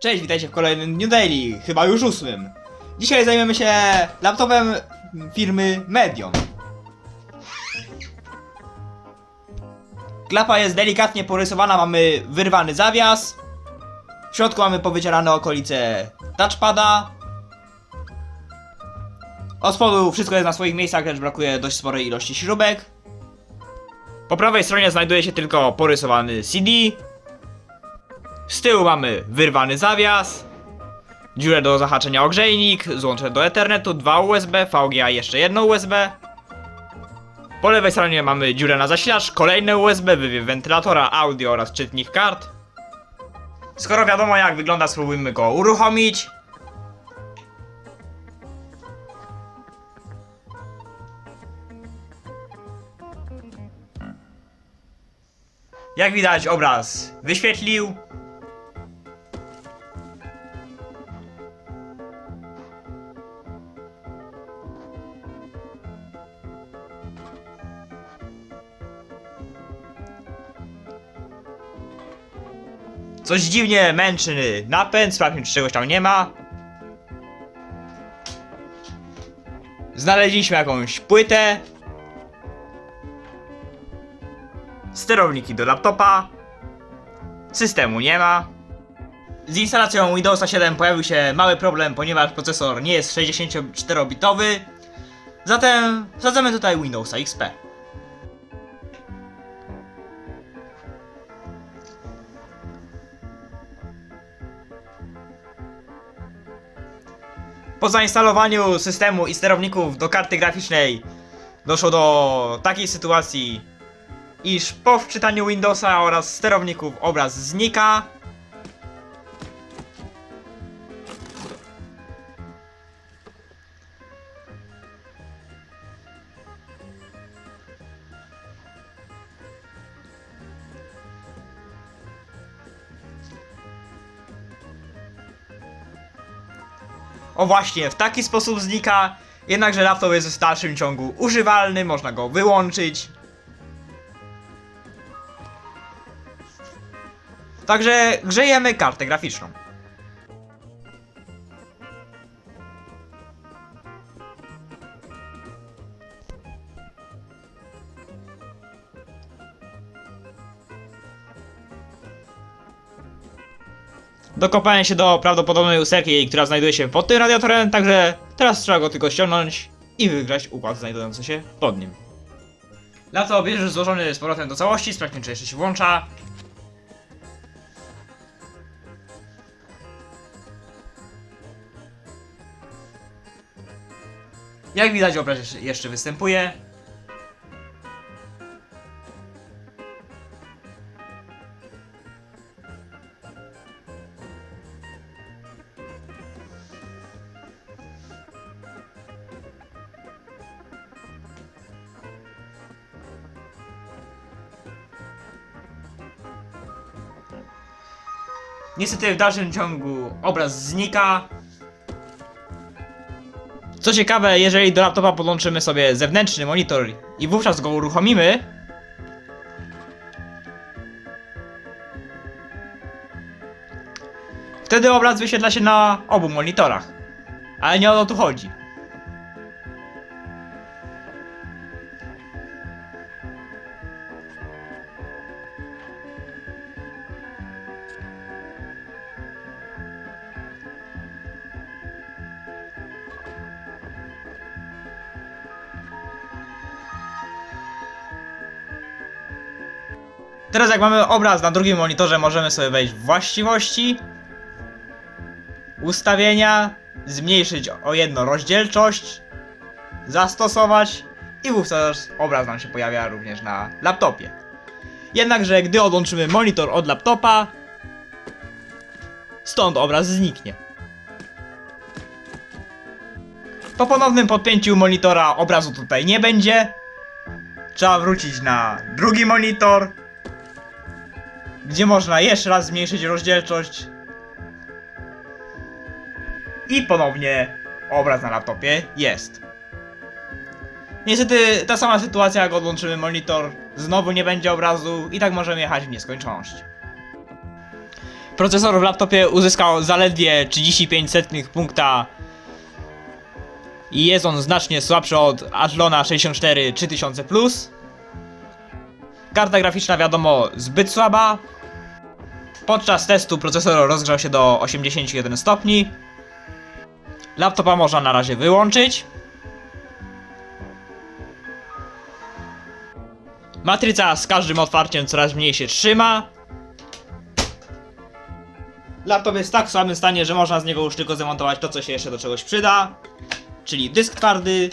Cześć, witajcie w kolejnym New Daily, chyba już ósmym. Dzisiaj zajmiemy się laptopem firmy Medion. Klapa jest delikatnie porysowana, mamy wyrwany zawias. W środku mamy powycierane okolice touchpada. Od spodu wszystko jest na swoich miejscach, lecz brakuje dość sporej ilości śrubek. Po prawej stronie znajduje się tylko porysowany CD. Z tyłu mamy wyrwany zawias, dziurę do zahaczenia o grzejnik, złącze do Ethernetu, dwa USB, VGA jeszcze jedno USB. Po lewej stronie mamy dziurę na zasilacz, kolejne USB, wywiew wentylatora, audio oraz czytnik kart. Skoro wiadomo jak wygląda, spróbujmy go uruchomić. Jak widać obraz wyświetlił. Coś dziwnie męczy napęd, sprawdźmy czy czegoś tam nie ma. Znaleźliśmy jakąś płytę. Sterowniki do laptopa. Systemu nie ma. Z instalacją Windowsa 7 pojawił się mały problem, ponieważ procesor nie jest 64-bitowy. Zatem wsadzamy tutaj Windowsa XP. Po zainstalowaniu systemu i sterowników do karty graficznej doszło do takiej sytuacji, iż po wczytaniu Windowsa oraz sterowników obraz znika. O właśnie, w taki sposób znika, jednakże laptop jest w dalszym ciągu używalny, można go wyłączyć. Także grzejemy kartę graficzną. Dokopałem się do prawdopodobnej usterki, która znajduje się pod tym radiatorem, także teraz trzeba go tylko ściągnąć i wygrać układ znajdujący się pod nim. Jest już złożony z powrotem do całości, sprawdźmy czy jeszcze się włącza. Jak widać obraz jeszcze występuje. Niestety w dalszym ciągu obraz znika. Co ciekawe, jeżeli do laptopa podłączymy sobie zewnętrzny monitor i wówczas go uruchomimy, wtedy obraz wyświetla się na obu monitorach. Ale nie o to tu chodzi. Teraz jak mamy obraz na drugim monitorze, możemy sobie wejść w właściwości, ustawienia, zmniejszyć o jedno rozdzielczość, zastosować i wówczas obraz nam się pojawia również na laptopie. Jednakże gdy odłączymy monitor od laptopa, stąd obraz zniknie. Po ponownym podpięciu monitora obrazu tutaj nie będzie. Trzeba wrócić na drugi monitor, gdzie można jeszcze raz zmniejszyć rozdzielczość i ponownie obraz na laptopie jest. Niestety ta sama sytuacja jak odłączymy monitor, znowu nie będzie obrazu i tak możemy jechać w nieskończoność. Procesor w laptopie uzyskał zaledwie 35 setnych punkta i jest on znacznie słabszy od Athlona 64 3000 Plus. Karta graficzna wiadomo zbyt słaba. Podczas testu procesor rozgrzał się do 81 stopni. Laptopa można na razie wyłączyć. Matryca z każdym otwarciem coraz mniej się trzyma. Laptop jest w tak słabym stanie, że można z niego już tylko zamontować to, co się jeszcze do czegoś przyda. Czyli dysk twardy,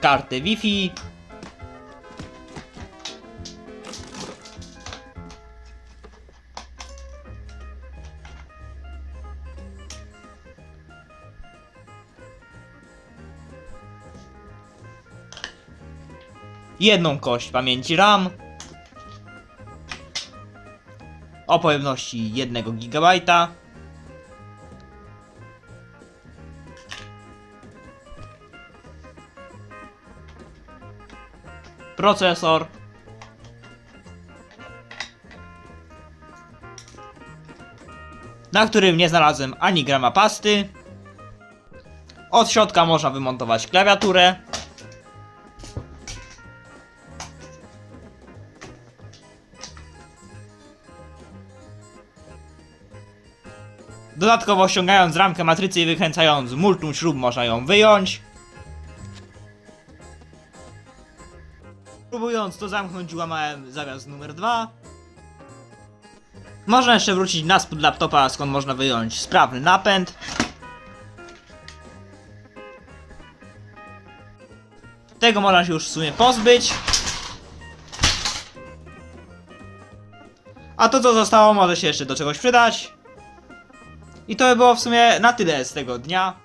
kartę Wi-Fi, jedną kość pamięci RAM o pojemności 1 GB. Procesor. Na którym nie znalazłem ani grama pasty. Od środka można wymontować klawiaturę. Dodatkowo ściągając ramkę matrycy i wykręcając multum śrub można ją wyjąć. Próbując to zamknąć łamałem zawias numer 2. Można jeszcze wrócić na spód laptopa skąd można wyjąć sprawny napęd. Tego można się już w sumie pozbyć. A to co zostało może się jeszcze do czegoś przydać. I to by było w sumie na tyle z tego dnia.